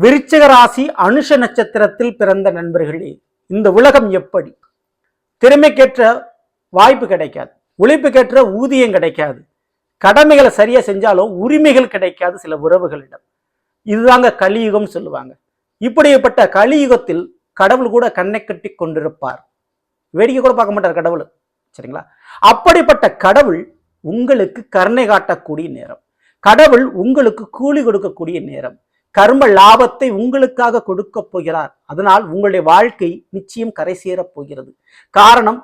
விருச்சிக ராசி அனுஷ நட்சத்திரத்தில் பிறந்த நண்பர்களே இந்த உலகம் எப்படி? திறமைக்கேற்ற வாய்ப்பு கிடைக்காது. உழைப்புக்கேற்ற ஊதியம் கிடைக்காது. கடமைகளை சரியாக செஞ்சாலும் உரிமைகள் கிடைக்காது சில உறவுகளிடம். இதுதாங்க கலியுகம் சொல்லுவாங்க. இப்படிப்பட்ட கலியுகத்தில் கடவுள் கூட கண்ணை கட்டி கொண்டிருப்பார். வேடிக்கை கூட பார்க்க மாட்டார் கடவுள். சரிங்களா? அப்படிப்பட்ட கடவுள் உங்களுக்கு கருணை காட்டக்கூடிய நேரம். கடவுள் உங்களுக்கு கூலி கொடுக்கக்கூடிய நேரம். கர்ம லாபத்தை உங்களுக்காக கொடுக்க போகிறார். அதனால் உங்களுடைய வாழ்க்கை நிச்சயம் கரை சேரப் போகிறது. காரணம்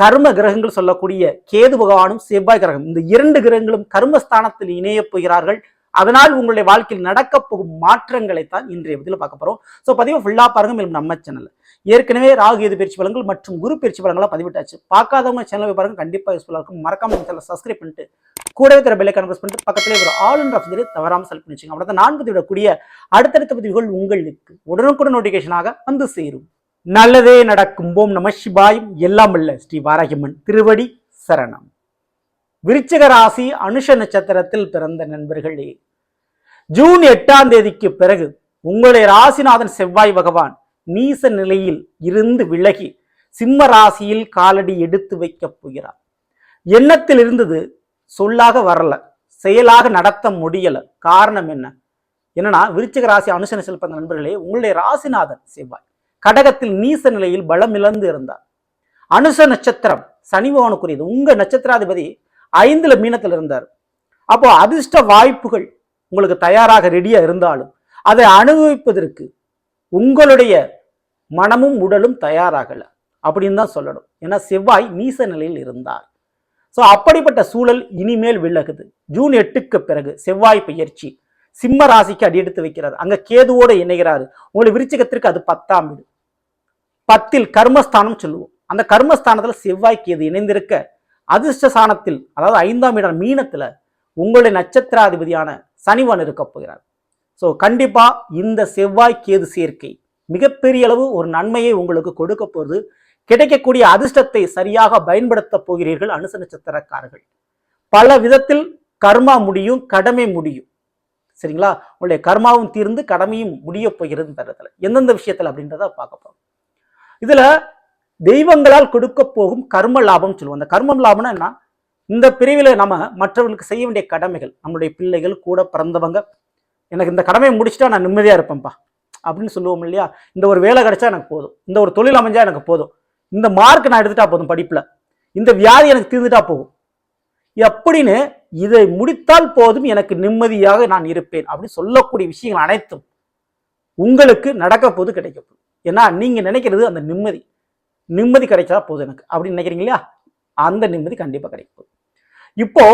கர்ம கிரகங்கள் சொல்லக்கூடிய கேது பகவானும் செவ்வாய் கிரகம். இந்த இரண்டு கிரகங்களும் கர்மஸ்தானத்தில் இணையப் போகிறார்கள். அதனால் உங்களுடைய வாழ்க்கையில் நடக்க போகும் மாற்றங்களை தான் இன்றைய பதிவில் பார்க்க போறோம். ஸோ பதிவை ஃபுல்லா பாருங்க. மேலும் நம்ம சேனல் ஏற்கனவே ராகு எது பயிற்சி பலன்கள் மற்றும் குரு பயிற்சி பலன்களை பதிவிட்டாச்சு. பார்க்காதவங்க சேனலை பாருங்க. கண்டிப்பாக யூஸ்ஃபுல்லாக இருக்கும். மறக்காம சேனல் சப்ஸ்கிரைப் பண்ணிட்டு கூடவே தர பெல்லை கன்வெர்ஸ் பண்ணிட்டு பக்கத்திலே ஒரு ஆல் இன் ஆஃப் தவறாமல் செலக்ட் பண்ணி வச்சுங்க அப்படின்னா நான் பதிவிடக்கூடிய அடுத்தடுத்த பதிவுகள் உங்களுக்கு உடனுக்குடன் நோட்டிஃபிகேஷனாக வந்து சேரும். நல்லதே நடக்கும். போம் நம சிவாயும் எல்லாம் அல்ல ஸ்ரீ வாராகியம்மன் திருவடி சரணம். விருச்சிக ராசி அனுஷ நட்சத்திரத்தில் பிறந்த நண்பர்களே ஜூன் எட்டாம் தேதிக்கு பிறகு உங்களுடைய ராசிநாதன் செவ்வாய் பகவான் நீச நிலையில் இருந்து விலகி சிம்ம ராசியில் காலடி எடுத்து வைக்கப் போகிறார். எண்ணத்தில் இருந்தது சொல்லாக வரல செயலாக நடத்த முடியல. காரணம் என்ன? என்னன்னா விருச்சிக ராசி அனுசன செல்பந்த நண்பர்களே உங்களுடைய ராசிநாதன் செவ்வாய். கடகத்தில் நீச நிலையில் பலம் இழந்து இருந்தார். அனுச நட்சத்திரம் சனி பகவானுக்குரியது. உங்க நட்சத்திராதிபதி ஐந்துல மீனத்தில் இருந்தார். அப்போ அதிர்ஷ்ட வாய்ப்புகள் உங்களுக்கு தயாராக ரெடியா இருந்தாலும் அதை அனுபவிப்பதற்கு உங்களுடைய மனமும் உடலும் தயாராகல. அப்படின்னு தான் சொல்லணும். ஏன்னா செவ்வாய் நீச நிலையில் இருந்தார். ஸோ அப்படிப்பட்ட சூழல் இனிமேல் விலகுது. ஜூன் எட்டுக்கு பிறகு செவ்வாய் பெயர்ச்சி சிம்ம ராசிக்கு அடி எடுத்து வைக்கிறார். அங்க கேதுவோடு இணைகிறாரு. உங்களுக்கு விருச்சிகத்திற்கு அது பத்தாம் வீடு. பத்தில் கர்மஸ்தானம் சொல்லுவோம். அந்த கர்மஸ்தானத்தில் செவ்வாய் கேது இணைந்திருக்க அதிர்ஷ்டஸ்தானத்தில் அதாவது ஐந்தாம் இடம் மீனத்தில் உங்களுடைய நட்சத்திராதிபதியான சனிவன் இருக்கப் போகிறார். ஸோ கண்டிப்பா இந்த செவ்வாய் கேது சேர்க்கை மிகப்பெரிய அளவு ஒரு நன்மையை உங்களுக்கு கொடுக்க போகுது. கிடைக்கக்கூடிய அதிர்ஷ்டத்தை சரியாக பயன்படுத்த போகிறீர்கள் அனுச நட்சத்திரக்காரர்கள். பல விதத்தில் கர்மா முடியும் கடமை முடியும். சரிங்களா? உங்களுடைய கர்மாவும் தீர்ந்து கடமையும் முடிய போகிறது தரத்தில் எந்தெந்த விஷயத்துல அப்படின்றத பார்க்க போகிறோம் இதுல தெய்வங்களால் கொடுக்க போகும் கர்ம லாபம் சொல்லுவோம். அந்த கர்மம் லாபம்னா என்ன? இந்த பிரிவில் நம்ம மற்றவர்களுக்கு செய்ய வேண்டிய கடமைகள் நம்மளுடைய பிள்ளைகள் கூட பிறந்தவங்க எனக்கு இந்த கடமையை முடிச்சுட்டா நான் நிம்மதியாக இருப்பேன்ப்பா. அப்படின்னு சொல்லுவோம் இல்லையா? இந்த ஒரு வேலை கிடைச்சா எனக்கு போதும். இந்த ஒரு தொழில் அமைஞ்சா எனக்கு போதும். இந்த மார்க் நான் எடுத்துட்டா போதும் படிப்பில். இந்த வியாதி எனக்கு தீர்ந்துட்டா போகும் எப்படின்னு இதை முடித்தால் போதும் எனக்கு நிம்மதியாக நான் இருப்பேன் அப்படின்னு சொல்லக்கூடிய விஷயங்கள் அனைத்தும் உங்களுக்கு நடக்க போது கிடைக்க போகுது ஏன்னா நீங்கள் நினைக்கிறது அந்த நிம்மதி. நிம்மதி கிடைச்சா போதும் எனக்கு. அப்படின்னு நினைக்கிறீங்க இல்லையா? அந்த நிம்மதி கண்டிப்பாக கிடைக்கும் இப்போ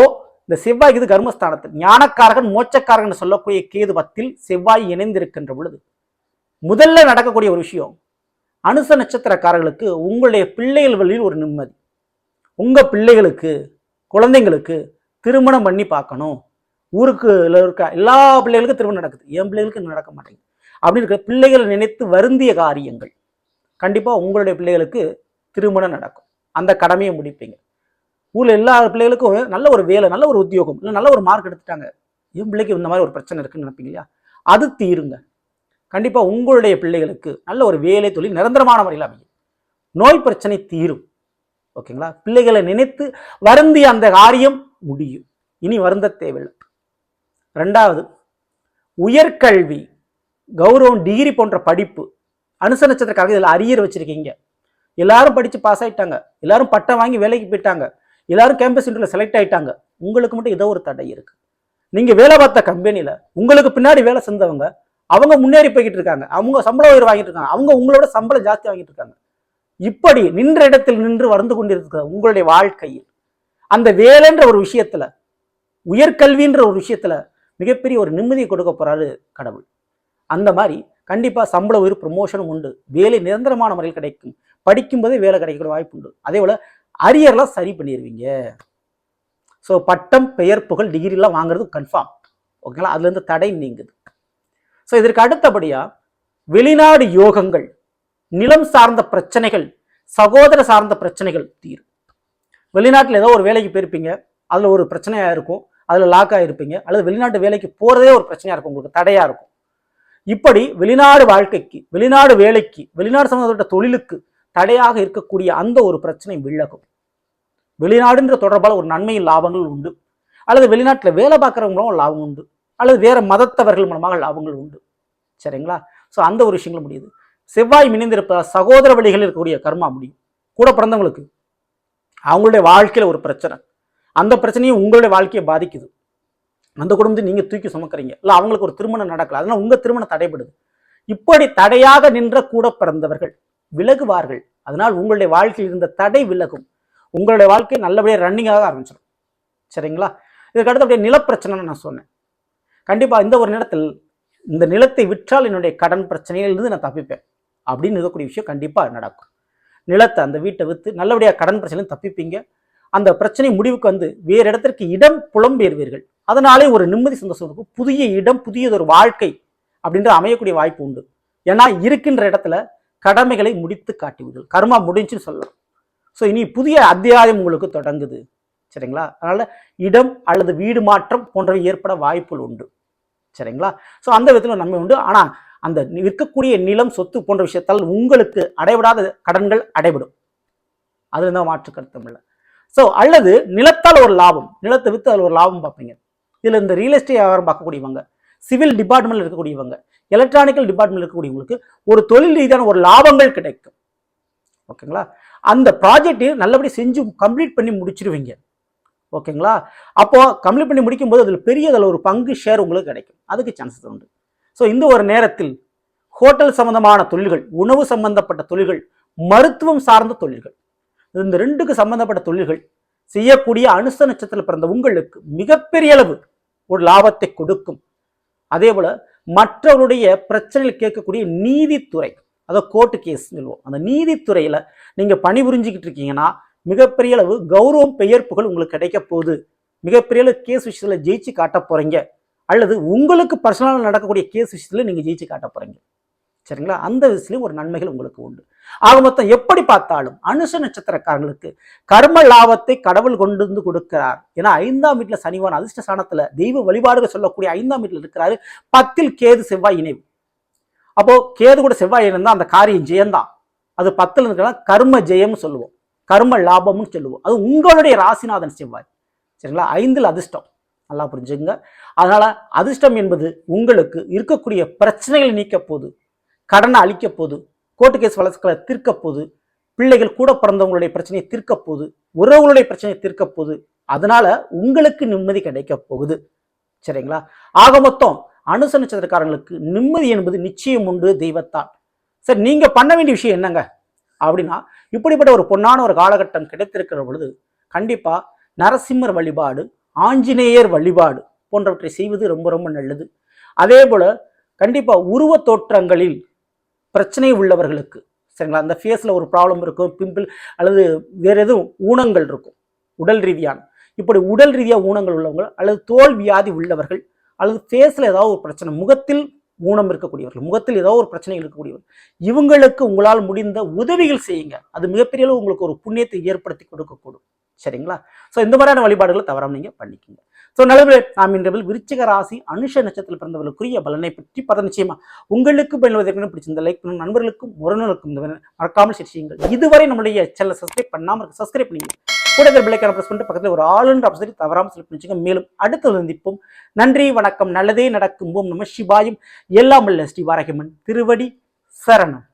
இந்த செவ்வாய் இது கர்மஸ்தானத்தில். ஞானக்காரகன் மோச்சக்காரகன் சொல்லக்கூடிய கேது பத்தில் செவ்வாய் இணைந்திருக்கின்ற பொழுது முதல்ல நடக்கக்கூடிய ஒரு விஷயம் அனுச நட்சத்திரக்காரர்களுக்கு உங்களுடைய பிள்ளைகள் வழியில் ஒரு நிம்மதி. உங்கள் பிள்ளைகளுக்கு குழந்தைங்களுக்கு திருமணம் பண்ணி பார்க்கணும். ஊருக்கு இருக்க எல்லா பிள்ளைகளுக்கும் திருமணம் நடக்குது. என் பிள்ளைகளுக்கு நடக்க மாட்டேங்குது. அப்படின்னு இருக்கிற பிள்ளைகளை நினைத்து வருந்திய காரியங்கள் கண்டிப்பாக உங்களுடைய பிள்ளைகளுக்கு திருமணம் நடக்கும். அந்த கடமையை முடிப்பீங்க. ஊரில் எல்லா பிள்ளைகளுக்கும் நல்ல ஒரு வேலை நல்ல ஒரு உத்தியோகம் இல்லை நல்ல ஒரு மார்க் எடுத்துட்டாங்க. என் பிள்ளைக்கு இந்த மாதிரி ஒரு பிரச்சனை இருக்குன்னு நினைப்பீங்க இல்லையா? அது தீருங்க. கண்டிப்பாக உங்களுடைய பிள்ளைகளுக்கு நல்ல ஒரு வேலை தொழில் நிரந்தரமான முறையில் அமையும். நோய் பிரச்சனை தீரும். ஓகேங்களா பிள்ளைகளை நினைத்து வருந்திய அந்த காரியம் முடியும். இனி வருந்த தேவையில்லை. ரெண்டாவது உயர்கல்வி கௌரவம் டிகிரி போன்ற படிப்பு அனுச நட்சத்திரக்காக இதில் அரியர் வச்சுருக்கீங்க. எல்லாரும் படித்து பாஸ் ஆகிட்டாங்க எல்லாரும் பட்டம் வாங்கி வேலைக்கு போயிட்டாங்க. எல்லாரும் கேம்பஸ் இன்டர்வியூல செலக்ட் ஆயிட்டாங்க. உங்களுக்கு மட்டும் ஏதோ ஒரு தடை இருக்கு. நீங்க வேலை பார்த்த கம்பெனியில் உங்களுக்கு பின்னாடி வேலை செஞ்சவங்க அவங்க முன்னேறி போய்கிட்டு இருக்காங்க. அவங்க சம்பள உயர்வு வாங்கிட்டு இருக்காங்க. அவங்க உங்களோட சம்பளம் ஜாஸ்தி வாங்கிட்டு இருக்காங்க. இப்படி நின்ற இடத்தில் நின்று வளர்ந்து கொண்டிருக்கிற உங்களுடைய வாழ்க்கையில் அந்த வேலைன்ற ஒரு விஷயத்துல உயர்கல்வின்ற ஒரு விஷயத்துல மிகப்பெரிய ஒரு நிம்மதியை கொடுக்க போறாரு கடவுள். அந்த மாதிரி கண்டிப்பாக சம்பள உயிர் ப்ரொமோஷனும் உண்டு. வேலை நிரந்தரமான முறையில் கிடைக்கும். படிக்கும்போதே வேலை கிடைக்கிற வாய்ப்பு உண்டு. அதே போல் அரியர்லாம் சரி பண்ணிடுவீங்க ஸோ பட்டம் பெயர் புகழ் டிகிரிலாம் வாங்குறது கன்ஃபார்ம் ஓகேங்களா அதுலேருந்து தடை நீங்குது. ஸோ இதற்கு அடுத்தபடியாக வெளிநாடு யோகங்கள் நிலம் சார்ந்த பிரச்சனைகள் சகோதர சார்ந்த பிரச்சனைகள் தீரும். வெளிநாட்டில் ஏதோ ஒரு வேலைக்கு போயிருப்பீங்க அதில் ஒரு பிரச்சனையாக இருக்கும் அதில் லாக் ஆகிருப்பீங்க அல்லது வெளிநாட்டு வேலைக்கு போகிறதே ஒரு பிரச்சனையாக இருக்கும் உங்களுக்கு தடையாக இருக்கும். இப்படி வெளிநாடு வாழ்க்கைக்கு வெளிநாடு வேலைக்கு வெளிநாடு சம்பந்தப்பட்ட தொழிலுக்கு தடையாக இருக்கக்கூடிய அந்த ஒரு பிரச்சனை விலகும். வெளிநாடுன்ற தொடர்பால் ஒரு நன்மையின் லாபங்கள் உண்டு. அல்லது வெளிநாட்டில் வேலை பார்க்குறவங்க மூலம் லாபம் உண்டு. அல்லது வேறு மதத்தவர்கள் மூலமாக லாபங்கள் உண்டு. சரிங்களா? ஸோ அந்த ஒரு விஷயங்கள் முடியுது. செவ்வாய் மினிந்திருப்பதால் சகோதர வழிகள் இருக்கக்கூடிய கர்மா முடியும். கூட பிறந்தவங்களுக்கு அவங்களுடைய வாழ்க்கையில ஒரு பிரச்சனை. அந்த பிரச்சனையும் உங்களுடைய வாழ்க்கையை பாதிக்குது. அந்த குடும்பத்தை நீங்கள் தூக்கி சுமக்கிறீங்க. இல்லை அவங்களுக்கு ஒரு திருமணம் நடக்கல. அதனால உங்க திருமணம் தடைபடுது. இப்படி தடையாக நின்ற கூட பிறந்தவர்கள் விலகுவார்கள். அதனால் உங்களுடைய வாழ்க்கையில் இருந்த தடை விலகும். உங்களுடைய வாழ்க்கை நல்லபடியாக ரன்னிங்காக ஆரம்பிச்சிடும் சரிங்களா? இதுக்கடுத்து அப்படியே நிலப்பிரச்சனைன்னு நான் சொன்னேன். கண்டிப்பாக இந்த ஒரு நேரத்தில் இந்த நிலத்தை விற்றால் என்னுடைய கடன் பிரச்சனையிலிருந்து நான் தப்பிப்பேன். அப்படின்னு இருக்கக்கூடிய விஷயம் கண்டிப்பாக நடக்கும். நிலத்தை அந்த வீட்டை விற்று நல்லபடியாக கடன் பிரச்சனையும் தப்பிப்பீங்க. அந்த பிரச்சனை முடிவுக்கு வந்து வேறு இடத்திற்கு இடம் புலம்பெயர்வீர்கள். அதனாலே ஒரு நிம்மதி சந்தோஷம் இருக்கும் புதிய இடம் புதியதொரு வாழ்க்கை அப்படின்ற அமையக்கூடிய வாய்ப்பு உண்டு. ஏன்னா இருக்கின்ற இடத்துல கடமைகளை முடித்து காட்டுவீர்கள் கர்மா முடிஞ்சுன்னு சொல்லலாம். ஸோ இனி புதிய அத்தியாயம் உங்களுக்கு தொடங்குது. சரிங்களா? அதனால் இடம் அல்லது வீடு மாற்றம் போன்றவை ஏற்பட வாய்ப்புகள் உண்டு. சரிங்களா? ஸோ அந்த விதத்தில் நன்மை உண்டு. ஆனால் அந்த விற்கக்கூடிய நிலம் சொத்து போன்ற விஷயத்தால் உங்களுக்கு அடைபடாத கடன்கள் அடைபடும். அதில் தான் மாற்று கருத்தம் இல்லை. ஸோ அல்லது நிலத்தால் ஒரு லாபம் நிலத்தை விற்று அதில் ஒரு லாபம் பார்ப்பீங்க. இதில் இந்த ரியல் எஸ்டேட் வியாபாரம் பார்க்கக்கூடியவங்க சிவில் டிபார்ட்மெண்ட்டில் இருக்கக்கூடியவங்க எலக்ட்ரானிக்கல் டிபார்ட்மெண்ட் இருக்கக்கூடியவங்களுக்கு ஒரு தொழில் ரீதியான ஒரு லாபங்கள் கிடைக்கும். ஓகேங்களா? அந்த ப்ராஜெக்ட் நல்லபடி செஞ்சு கம்ப்ளீட் பண்ணி முடிச்சிருவீங்க. ஓகேங்களா? அப்போ கம்ப்ளீட் பண்ணி முடிக்கும் போது அதில் பெரிய அதில் ஒரு பங்கு ஷேர் உங்களுக்கு கிடைக்கும். அதுக்கு சான்சஸ் உண்டு. ஸோ இந்த ஒரு நேரத்தில் ஹோட்டல் சம்பந்தமான தொழில்கள் உணவு சம்பந்தப்பட்ட தொழில்கள் மருத்துவம் சார்ந்த தொழில்கள் இந்த ரெண்டுக்கு சம்பந்தப்பட்ட தொழில்கள் செய்யக்கூடிய அனுச நட்சத்திரத்தில் பிறந்த உங்களுக்கு மிகப்பெரிய அளவு ஒரு லாபத்தை கொடுக்கும். அதே போல மற்றவருடைய பிரச்சனைகள் கேட்கக்கூடிய நீதித்துறை அதை கோர்ட்டு கேஸ் சொல்லுவோம். அந்த நீதித்துறையில் நீங்கள் பணிபுரிஞ்சுக்கிட்டு இருக்கீங்கன்னா மிகப்பெரிய அளவு கௌரவம் பெயர்ப்புகள் உங்களுக்கு கிடைக்க போகுது. மிகப்பெரிய அளவு கேஸ் விஷயத்தில் ஜெயிச்சு காட்ட போகிறீங்க அல்லது உங்களுக்கு பர்சனலாக நடக்கக்கூடிய கேஸ் விஷயத்தில் நீங்கள் ஜெயிச்சு காட்ட போகிறீங்க சரிங்களா? அந்த விஷயத்துலையும் ஒரு நன்மைகள் உங்களுக்கு உண்டு. ஆக மொத்தம் எப்படி பார்த்தாலும் அனுஷ நட்சத்திரக்காரங்களுக்கு கர்ம லாபத்தை கடவுள் கொண்டு வந்து கொடுக்கிறார். ஏன்னா ஐந்தாம் வீட்டில் சனிவான் அதிர்ஷ்ட சாணத்தில் தெய்வ வழிபாடுகள் சொல்லக்கூடிய ஐந்தாம் வீட்டில் இருக்கிறாரு. பத்தில் கேது செவ்வாய் இணைவு. அப்போ கேது கூட செவ்வாய் இருந்தால் அந்த காரியம் ஜெயம்தான் அது பத்தில் இருக்கிறதா கர்ம ஜெயம்னு சொல்லுவோம். கர்ம லாபம்னு சொல்லுவோம். அது உங்களுடைய ராசிநாதன் செவ்வாய். சரிங்களா? ஐந்தில் அதிர்ஷ்டம். நல்லா புரிஞ்சுங்க அதனால அதிர்ஷ்டம் என்பது உங்களுக்கு இருக்கக்கூடிய பிரச்சனைகளை நீக்க போது கடனை அழிக்க போகுது கோர்ட்டு கேஸ் வழக்குகளை தீர்க்க போகுது பிள்ளைகள் கூட பிறந்தவங்களுடைய பிரச்சனையை தீர்க்க போகுது உறவுகளுடைய பிரச்சனையை தீர்க்க போகுது அதனால உங்களுக்கு நிம்மதி கிடைக்க போகுது. சரிங்களா? ஆக மொத்தம் அனுச நட்சத்திரக்காரங்களுக்கு நிம்மதி என்பது நிச்சயம் உண்டு தெய்வத்தால். சரி நீங்கள் பண்ண வேண்டிய விஷயம் என்னங்க? அப்படின்னா இப்படிப்பட்ட ஒரு பொன்னான ஒரு காலகட்டம் கிடைத்திருக்கிற பொழுது கண்டிப்பாக நரசிம்மர் வழிபாடு ஆஞ்சநேயர் வழிபாடு போன்றவற்றை செய்வது ரொம்ப ரொம்ப நல்லது. அதே போல் கண்டிப்பாக உருவ தோற்றங்களில் பிரச்சனை உள்ளவர்களுக்கு சரிங்களா அந்த ஃபேஸில் ஒரு ப்ராப்ளம் இருக்கும் பிம்பிள் அல்லது வேற எதுவும் ஊனங்கள் இருக்கும் உடல் ரீதியான. இப்படி உடல் ரீதியாக ஊனங்கள் உள்ளவங்க அல்லது தோல் வியாதி உள்ளவர்கள் அல்லது ஃபேஸில் ஏதாவது ஒரு பிரச்சனை முகத்தில் ஊனம் இருக்கக்கூடியவர்கள் முகத்தில் ஏதோ ஒரு பிரச்சனைகள் இருக்கக்கூடியவர்கள் இவங்களுக்கு உங்களால் முடிந்த உதவிகள் செய்யுங்க. அது மிகப்பெரிய அளவு உங்களுக்கு ஒரு புண்ணியத்தை ஏற்படுத்தி கொடுக்கக்கூடும். சரிங்களா? ஸோ இந்த மாதிரியான வழிபாடுகளை தவறாமல் நீங்கள் பண்ணிக்கோங்க. ஸோ நல்லவே நாம் இன்றவில் விருச்சிக ராசி அனுஷ நட்சத்திரத்தில் பிறந்தவர்களுக்குரிய பலனை பற்றி பத நிச்சயமா உங்களுக்கு பயன்படுவதற்கு பிடிச்சிருந்த லைக் பண்ணும் நண்பர்களுக்கும் உறவினர்களுக்கும் மறக்காமல் ஷேர் செய்யுங்கள். இதுவரை நம்முடைய சேனலை சப்ஸ்கிரைப் பண்ணாமல் சப்ஸ்கிரைப் பண்ணிங்க கூட இந்த பிள்ளைக்கான ப்ரெஸ் பண்ணிட்டு பக்கத்தில் ஒரு ஆளுன்ற ஆப்ஷன் தவறாமல் செலக்ட் பண்ணிச்சுங்க மேலும் அடுத்த சந்திப்போம் நன்றி வணக்கம் நல்லதே நடக்கும். ஓம் நம சிவாயும். எல்லாம் உள்ள ஸ்ரீ வாரகிமன் திருவடி சரணம்.